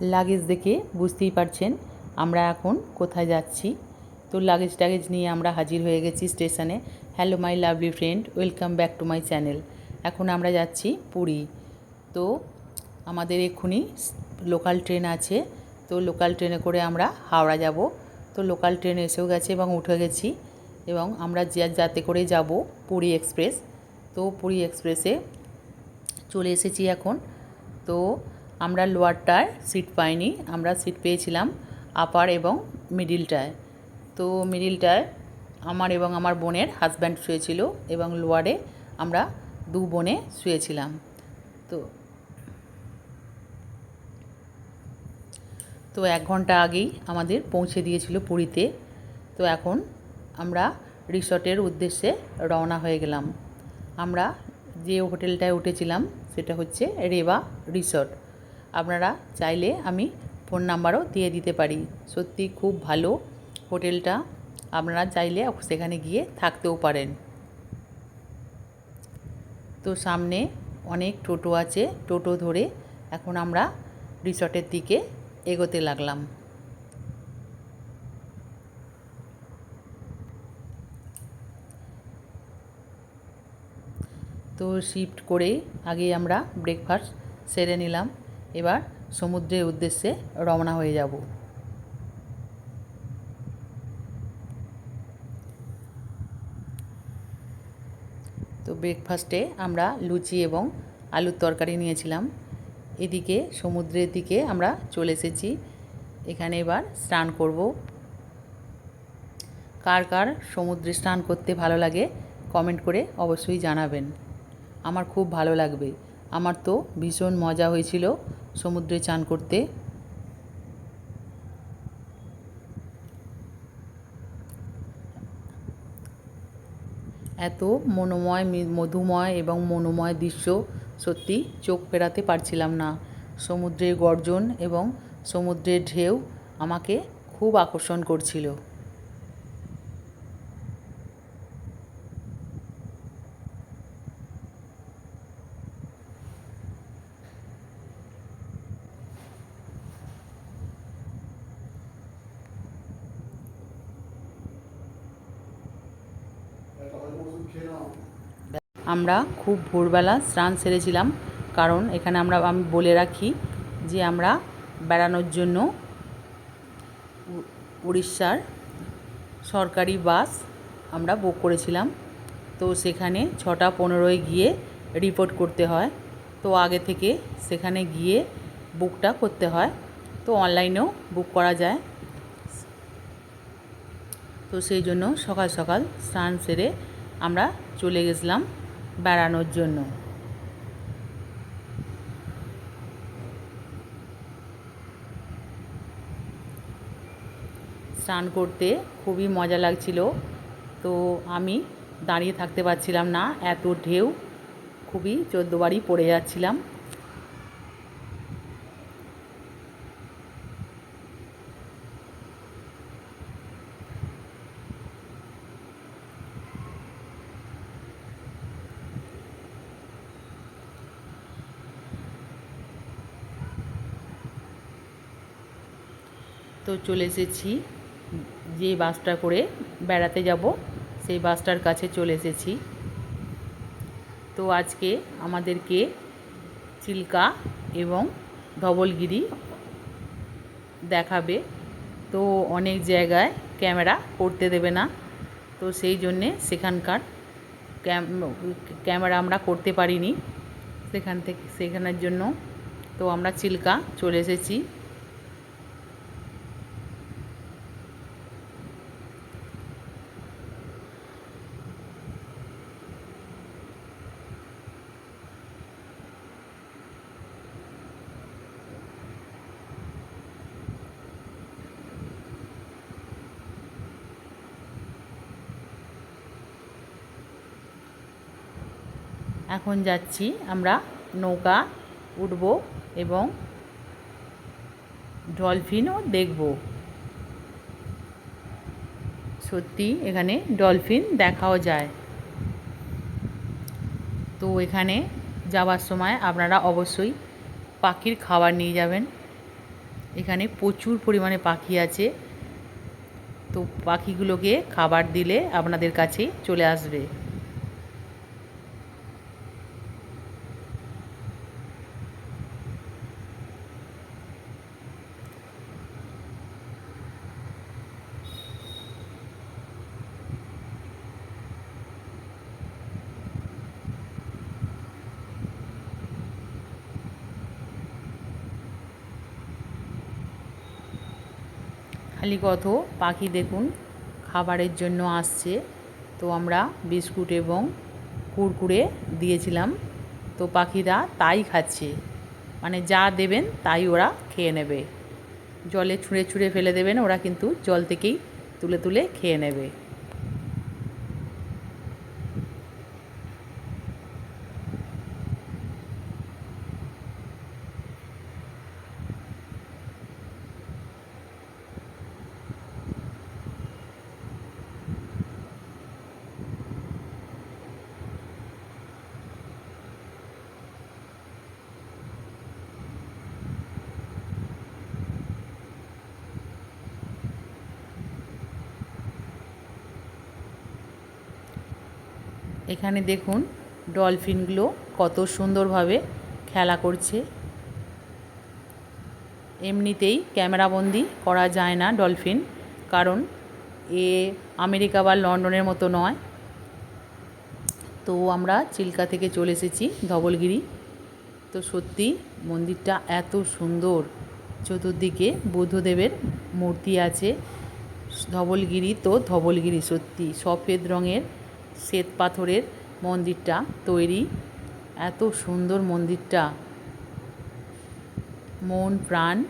Luggage দেখে বুঝতেই পারছেন আমরা এখন কোথায় যাচ্ছি। তো লাগেজ টাগেজ নিয়ে আমরা হাজির হয়ে গেছি স্টেশনে। Hello my lovely friend welcome back to my channel এখন আমরা যাচ্ছি পুরী। তো আমাদের এক্ষুনি লোকাল ট্রেন আছে। তো লোকাল ট্রেনে করে আমরা হাওড়া যাব। তো লোকাল ট্রেন এসেও গেছে এবং উঠে গেছি। এবং আমরা যাতে করে যাব পুরী এক্সপ্রেস তো পুরী এক্সপ্রেসে চলে এসেছি এখন। তো আমরা লোয়ারটায় সিট পাইনি, আমরা সিট পেয়েছিলাম আপার এবং মিডিলটায় তো মিডিলটায় আমার এবং আমার বোনের হাজব্যান্ড শুয়েছিল এবং লোয়ারে আমরা দু বোনে শুয়েছিলাম। তো তো এক ঘণ্টা আগেই আমাদের পৌঁছে দিয়েছিল পুরীতে। তো এখন আমরা রিসর্টের উদ্দেশ্যে রওনা হয়ে গেলাম। আমরা যে হোটেলটায় উঠেছিলাম সেটা হচ্ছে রেবা রিসর্ট। আপনারা চাইলে আমি ফোন নাম্বারও দিয়ে দিতে পারি। সত্যি খুব ভালো হোটেলটা। আপনারা চাইলে সেখানে গিয়ে থাকতেও পারেন। তো সামনে অনেক টোটো আছে। টোটো ধরে এখন আমরা রিসর্টের দিকে এগোতে লাগলাম। তো শিফট করে আগে আমরা ব্রেকফাস্ট সেরে নিলাম। এবার সমুদ্রের উদ্দেশ্যে রওনা হয়ে যাব। তো ব্রেকফাস্টে আমরা লুচি এবং আলুর তরকারি নিয়েছিলাম। এদিকে সমুদ্রের দিকে আমরা চলে এসেছি। এখানে এবার স্নান করব। কার কার সমুদ্রে স্নান করতে ভালো লাগে কমেন্ট করে অবশ্যই জানাবেন। আমার খুব ভালো লাগবে। আমার তো ভীষণ মজা হয়েছিল। সমুদ্রে চান করতে। এত মনোময় মধুময় এবং মনোময় দৃশ্য সত্যি চোখ ফেরাতে পারছিলাম না। সমুদ্রের গর্জন এবং সমুদ্রের ঢেউ আমাকে খুব আকর্ষণ করছিল। আমরা খুব ভোরবেলা স্নান সেরেছিলাম। কারণ এখানে আমরা, আমি বলে রাখি যে আমরা বেড়ানোর জন্য উড়িষ্যার সরকারি বাস আমরা বুক করেছিলাম। তো সেখানে ছটা পনেরোয় গিয়ে রিপোর্ট করতে হয়। তো আগে থেকে সেখানে গিয়ে বুকটা করতে হয়। তো অনলাইনেও বুক করা যায়। তো সেই জন্য সকাল সকাল স্নান সেরে আমরা চলে গেছিলাম। বেড়ানোর জন্য। স্নান করতে খুবই মজা লাগছিল। তো আমি দাঁড়িয়ে থাকতে পারছিলাম না, এত ঢেউ, খুবই চোদ্দোবারই পড়ে যাচ্ছিলাম। তো চলে এসেছি। যে বাসটা করে বেড়াতে যাব, সেই বাসটার কাছে চলে এসেছি। তো আজকে আমাদেরকে চিল্কা এবং ধবলগিরি দেখাবে। তো অনেক জায়গায় ক্যামেরা করতে দেবে না। তো সেই জন্যে সেখানকার ক্যামেরা আমরা করতে পারিনি। সেখান থেকে, সেখানের জন্য তো আমরা চিল্কা চলে এসেছি। এখন যাচ্ছি আমরা নৌকা উঠব এবং ডলফিনও দেখব। সত্যি এখানে ডলফিন দেখাও যায়। তো এখানে যাওয়ার সময় আপনারা অবশ্যই পাখির খাবার নিয়ে যাবেন। এখানে প্রচুর পরিমাণে পাখি আছে। তো পাখিগুলোকে খাবার দিলে আপনাদের কাছে চলে আসবে। খালি কত পাখি দেখুন, খাবারের জন্য আসছে। তো আমরা বিস্কুট এবং কুরকুরে দিয়েছিলাম। তো পাখিরা তাই খাচ্ছে। মানে যা দেবেন তাই ওরা খেয়ে নেবে। জলে ছুঁড়ে ছুঁড়ে ফেলে দেবেন, ওরা কিন্তু জল থেকেই তুলে তুলে খেয়ে নেবে। এখানে দেখুন ডলফিনগুলো কত সুন্দরভাবে খেলা করছে। এমনিতেই ক্যামেরাবন্দি করা যায় না ডলফিন, কারণ এ আমেরিকা বা লন্ডনের মতো নয়। তো আমরা চিল্কা থেকে চলে এসেছি ধবলগিরি। তো সত্যি মন্দিরটা এত সুন্দর। চতুর্দিকে বুদ্ধদেবের মূর্তি আছে। ধবলগিরি তো ধবলগিরি সত্যি, সফেদ রঙের শ্বেত পাথরের মন্দিরটা তৈরি। এত সুন্দর মন্দিরটা। মন, প্রাণ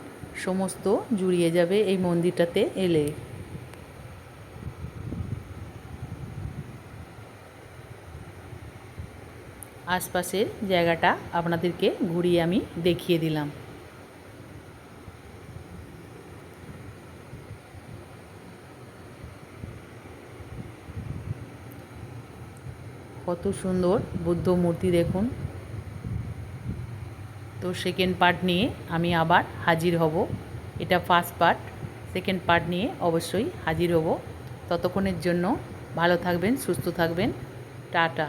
সমস্ত জুড়িয়ে যাবে এই মন্দিরটাতে এলে। আশপাশের জায়গাটা আপনাদেরকে ঘুরিয়ে আমি দেখিয়ে দিলাম। কত সুন্দর বুদ্ধ মূর্তি দেখুন। তো সেকেন্ড পার্ট নিয়ে আমি আবার হাজির হব। এটা ফার্স্ট পার্ট সেকেন্ড পার্ট নিয়ে অবশ্যই হাজির হব। ততক্ষণের জন্য ভালো থাকবেন, সুস্থ থাকবেন। টাটা।